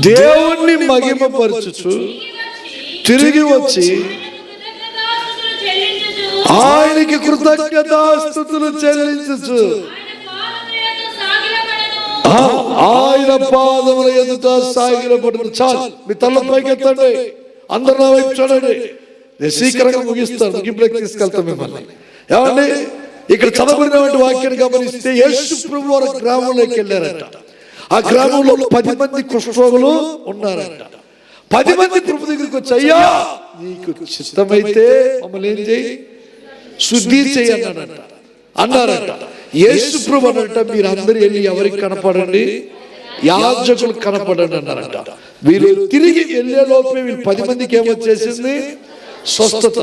దేవుణ్ణి మహిమపరచుచు తిరిగి వచ్చి ఆయనకి కృతజ్ఞతాస్థుతులు చెల్లించచ్చు ఆయన పాదముల ఎదుట సాగిల పడుతుంది చాలు మీ తల పైకి ఎత్తండి అందరు నా వైపు చూడండి. నేను శీఘ్రంగా ముగిస్తాను. ముగింపులోకి తీసుకెళ్తాను మిమ్మల్ని. ఏమండి? ఇక్కడ చదవబడినటువంటి వాక్యాన్ని గమనిస్తే యేసు ప్రభు వారు గ్రామంలోకి వెళ్ళారట. ఆ గ్రామంలో పది మంది కుష్ఠరోగులు ఉన్నారంట. పది మంది ప్రభు దగ్గరికి వచ్చి అయ్యా నీకు చిత్తమైతే మమ్మల్ని ఏం చేయి? శుద్ధి చేయన్నాడంట అన్నారంట. యేసు ప్రభు అనంట మీరు అందరు వెళ్ళి ఎవరికి కనపడండి? యాజకులు కనపడండి అన్నారంట. వీళ్ళు తిరిగి వెళ్ళే లోపే వీళ్ళు పది మందికి ఏమొచ్చేసింది స్వస్థత.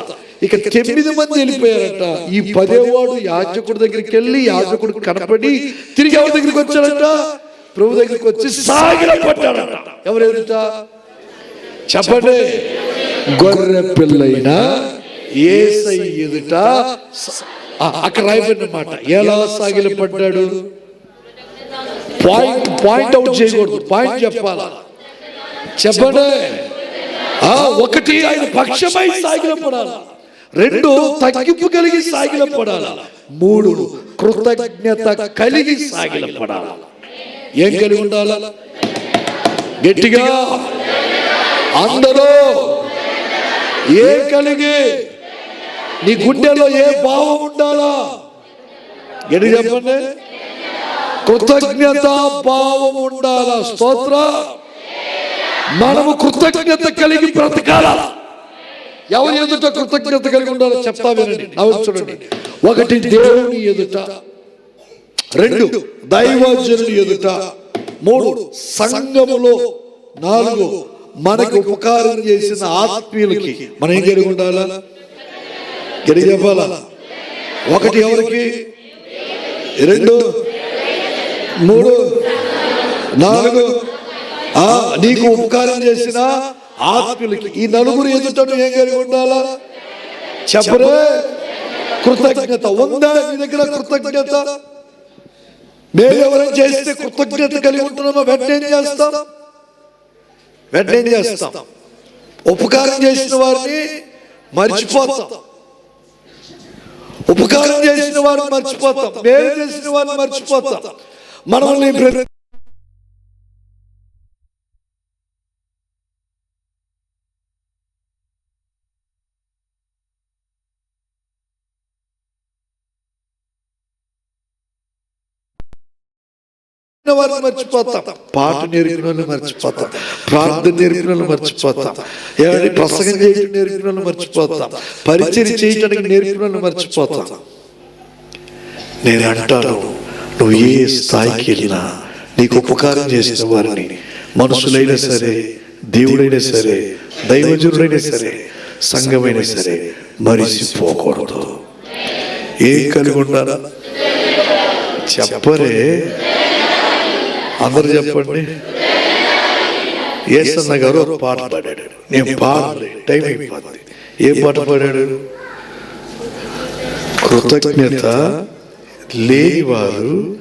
ఇక తొమ్మిది మంది వెళ్ళిపోయారంట. ఈ పదేవాడు యాజకుడి దగ్గరికి వెళ్ళి యాజకుడు కనపడి తిరిగి ఎవరి దగ్గరికి వచ్చారంట ప్రభు దగ్గరికి వచ్చి సాగిల పట్టారంట ఎవరు ఎదుట చెప్పండి. గొర్రె పిల్లైనా ఏసై ఎదుట అక్కడ రాయబడిన మాట. ఎలా సాగిల పడ్డాడు పాయింట్ పాయింట్ అవుట్ చేయకూడదు. పాయింట్ చెప్పాలా? చెప్పండి. ఒకటి ఆయన పక్షమై సాగిల పడాలి రెండు తగ్గింపు కలిగి సాగిల పడాలి మూడు కృతజ్ఞత కలిగి సాగిల పడాలి ఏం కలిగి ఉండాలా? గట్టిగా అందరూ ఏ కలిగి నీ గుండెలో ఏ భావం ఉండాలా? ఎడి చెప్పండి. కృతజ్ఞత భావం ఉండాలా? స్తోత్ర. మనము కృతజ్ఞత కలిగి బ్రతకాల? ఎవరి ఎదుట కృతజ్ఞత కలిగి ఉండాలో చెప్తా వినండి. చూడండి. ఒకటి దేవుని ఎదుట. రెండు దైవజనులు ఎదుట మూడు సంఘములో నాలుగు మనకు ఉపకారం చేసిన ఆత్మీయులకి. మనం ఏం కలిగి ఉండాలా? కలిగి చెప్పాలా? ఒకటి ఎవరికి? రెండు మూడు నాలుగు. ఆ నీకు ఉపకారం చేసిన ఆత్మీయులకి. ఈ నలుగురు ఎదుట నువ్వు ఏం కలిగి ఉండాలా? చెప్పరే. కృతజ్ఞత. ఉందా నీ దగ్గర కృతజ్ఞత. మేము ఎవరైనా చేస్తే కృతజ్ఞత కలిగి ఉంటున్నామో వెంటనే చేస్తాం? వెంటనే చేస్తాం? ఉపకారం చేసిన వారిని మర్చిపోతాం. ఉపకారం చేసిన వారిని మర్చిపోతాం. మేలు చేసిన వారిని మర్చిపోతాం. మనల్ని వారిని మర్చిపోతాం. పాట నేర్పిన వాళ్ళని మర్చిపోతాం. ప్రార్థన నేర్పిన వాళ్ళని మర్చిపోతాం. ఏమంటే ప్రసంగం చేయడం నేర్పిన వాళ్ళని మర్చిపోతాం. పరిచయం చేయడానికి నేర్పిన మర్చిపోతాం. నేను అంటాను నువ్వు ఏ స్థాయికి వెళ్ళినా నీకు ఉపకారం చేసిన వారిని మనుషులైనా సరే దేవుడైనా సరే దైవజనుడైనా సరే సంఘమైనా సరే మరిచిపోకూడదు. ఏం కలిగి ఉండాలా? చెప్పరే. అందరు చెప్పండి. ఏసన్న గారు ఒక పాట పాడాడు. నేను పాడలే టైం అయిపోతుంది ఏ పాట పాడాడు? కృతజ్ఞత లేనివారు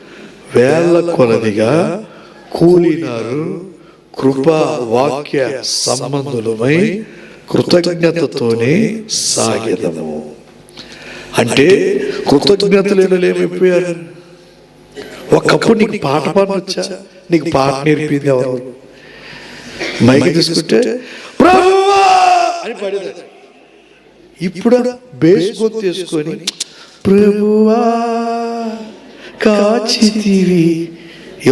వేల కొలదిగా కూలినారు. కృపా వాక్య సంబంధులమై కృతజ్ఞతతోనే సాగదము. అంటే కృతజ్ఞత లేని ఏమైపోయారు? ఒకప్పుడు నీకు పాట పాడవచ్చా నీకు పాట నేర్పింది ఎవరు? మైక్ తీసుకుంటే ప్రభువా అని పాడేది. ఇప్పుడు బేస్ గొంతు తీసుకొని ప్రభువా కాచితివి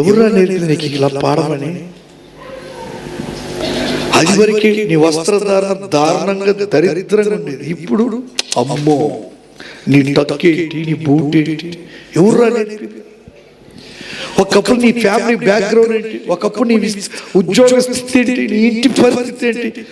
ఎవరు నేర్పింది నీకు ఇలా పాడమని? అది వరకే నీ వస్త్రధారణ దారుణంగా దరిద్రంగా ఉండేది. ఇప్పుడు అమ్మో నీ టక్కేంటి నీ బూట్ ఏంటి ఎవరు నేర్పింది? ఒకప్పుడు నీ ఫ్యామిలీ బ్యాక్గ్రౌండ్ ఏంటి? ఒకప్పుడు నీ ఉద్యోగ స్థితి ఏంటి? నీ ఇంటి పరిస్థితి ఏంటి?